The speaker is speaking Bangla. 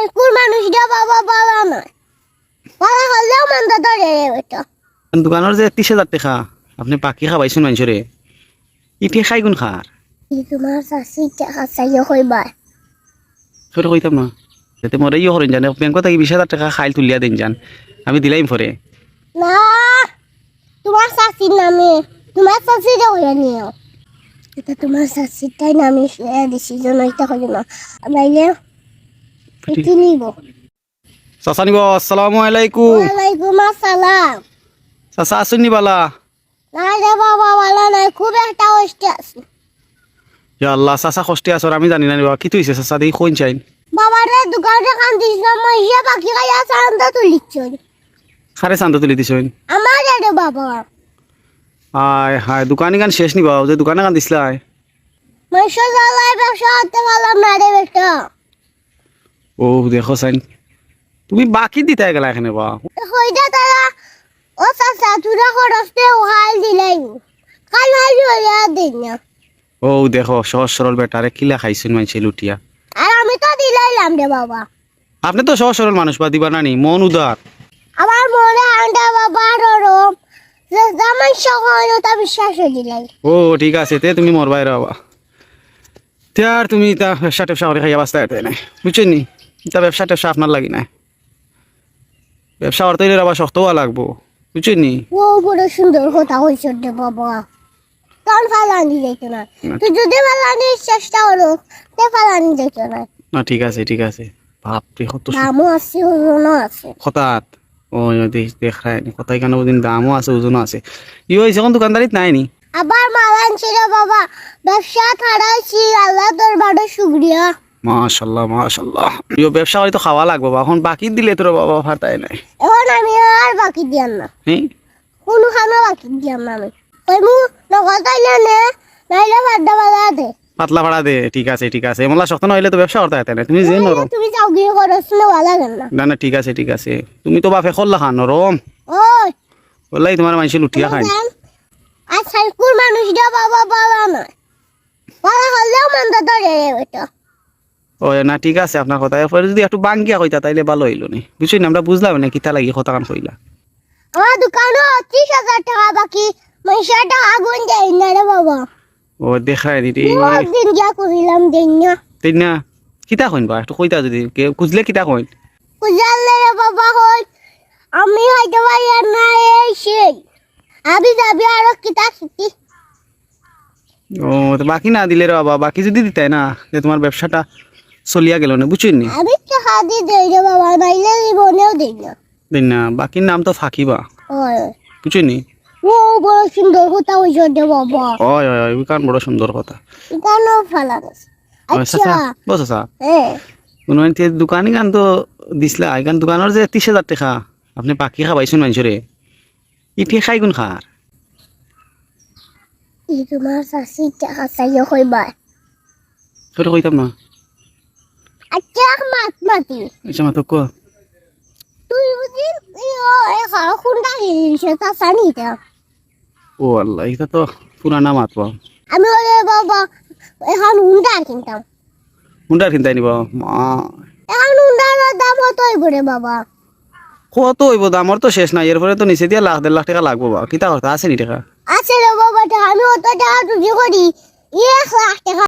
সাইকুল মানুষটা বাবা বলা নয় বলা হলেও মন্দ ধরে রে বেটা দোকানের যে ত্রিশ হাজার টাকা আপনি পাখি খাবাইছেন মানুষরে ইটি খাই গুণ খার ই তোমার শাশি টাকা সেটা কইতাম না। যাতে মরে ইয়ে করেন জানে। ব্যাংকত থাকি বিশ হাজার টাকা খাইল তুলিয়া দিন যান আমি দিলাইম পরে না তোমার শাশির নামে। তোমার শাশিরে হইয়া নিও এটা তোমার শাশিরটাই নামে দিছি জন্য এটা না নাইলে চাচা নিব আসসালামু আলাইকুম। ওয়ালাইকুম আসসালাম। চাচা আসুন নিবালা নাই রে বাবা বলা নাই খুব একটা কষ্টে আছি। ইয়া আল্লাহ চাচা কষ্টে আসর আমি জানি না নিবা কি তুইছে চাচা দেখি কোন চাইন। বাবার রে দোকানে কান দিস না মই ইয়ে বাকি খাইয়া চান্দা তুলিচ্ছ খারে চান্দা তুলি দিছেন? আমার রে বাবা। হায় হায় দোকানি গান শেষ নিবা যে দোকানে গান দিছিলাই মই সজালাই ব্যবসা করতে পারলাম না রে বেটা। ও দেখো চাইন তুমি বাকি দিতে গেলা এখানে বা। হইদা তারা ও চাচা তুরা খরচতে ওহাল দিলাই। কাল হাই হইয়া দিন না। ও দেখো সহজ সরল বেটারে কিলা খাইছেন মানছে লুটিয়া। আর আমি তো দিলাইলাম রে বাবা। আপনি তো সহজ সরল মানুষ বা দিবা নানি মন উদার। আমার মনে আন্ডা বাবা ররম যে জামাই সহজ তা বিশ্বাস দিলাই ও ঠিক আছে তে তুমি মোর বাইরে হবা তে আর তুমি তা টেবসা করে খাইয়া বাঁচতে এতে নাই বুঝছেন নি? তা ব্যবসা টেবসা আপনার লাগি নাই ব্যবসা করতে গেলে আবার শক্ত হওয়া লাগবো বুঝছেন ও বড় সুন্দর কথা হয়েছে রে বাবা। কারণ ফালানি যেত না। তুই যদি ফালানির চেষ্টা করো তে ফালানি যেত না। না ঠিক আছে ঠিক আছে। বাপরে কত দামও আছে ওজনও আছে। হঠাৎ। ও দেখ দেখায় কথাই কেন ওদিন দামও আছে ওজনও আছে। ই হয়েছে এখন দোকানদারিত নাই নি? আবার মালান ছিল বাবা। ব্যবসা ছাড়াইছি আল্লাহ তোর বাড়ো শুক্রিয়া। মাশাল্লাহ মাশাল্লাহ। ইয়ে ব্যবসা করে তো খাওয়া লাগবো এখন বাকি দিলে তোর বাবা ফাটাই নাই। এখন আমি আর বাকি দিয়াম না। হ্যাঁ কোনো খানা বাকি দিয়াম না আমি। ওই মু নগদ আইলে নে নাইলে বাজা দে। পাতলা ভাড়া দে ঠিক আছে ঠিক আছে। এমলা শক্ত নইলে তো ব্যবসা করতে হতে না তুমি যে নরম। তুমি যাও গিয়ে খরচ নেওয়া লাগে না। না না ঠিক আছে ঠিক আছে। তুমি তো বাপে খোল্লা খান নরম। ওই। বললাই তোমার মানুষ লুটিয়া খায়? আর সাইকুল মানুষটা বাবা বলা নয়। বলা হলেও মন্দ ধরে বেটা ও না ঠিক আছে আপনার কথা। এরপরে যদি একটু বাঙ্গিয়া কইতা তাইলে ভালো হইল নি। বুঝছি আমরা বুঝলাম না কিতা লাগি কথা কান কইলা। আমার দোকানে ত্রিশ হাজার টাকা বাকি মানুষের টাকা গুণ দেয় না রে বাবা। ও দেখায় নি বহুত দিন যা করিলাম দিন না তেই না কিতা কইন বা? একটু কইতা যদি কে খুঁজলে কিতা কইন? বুঝালে রে বাবা হই আমি হয়তো পারি আর না এই সেই। আবি যাবি আরও কিতা শিখি ও তো বাকি না দিলে রে বাবা বাকি যদি দিতাই না যে তোমার ব্যবসাটা চলিয়া গেল না বুঝছেন নি? আমি টাকা দিয়ে দেই রে বাবা নাইলে জীবনেও দেই না। দিন না বাকির নাম তো ফাঁকিবা বুঝছেন নি? ও বড় সুন্দর কথা হয়েছে রে বাবা। ওই ওই ওই কারণ বড় সুন্দর কথা। এখানেও ফেলা আচ্ছা। বস চাচা। কোনো দোকানি গান তো দিছিলা এখান দোকানের যে ত্রিশ হাজার টাকা আপনি পাখি খাবাইছেন মানুষরে ইটি খাই গুণ খার ই তোমার শাশি টাকা কইতাম না আচ্ছা মাত মাতি। আচ্ছা মাতো কো। তুই বুঝি এ খাও খুন্ডা গিয়েছে তা জানি ও আল্লাহ এটা তো পুরানা মাত পাও আমি বলে বাবা এখন হুন্ডা কিনতাম। হুন্ডার কিনতে নিব মা। এখন হুন্ডার দাম কত হইব রে বাবা? কত হইব দামর তো শেষ নাই। এরপরে তো নিচে দিয়ে লাখ দেড় লাখ টাকা লাগবো বা কিতা কথা আছে নি টাকা? আছে রে বাবা আমি অত টাকা তুলি করি এক লাখ টাকা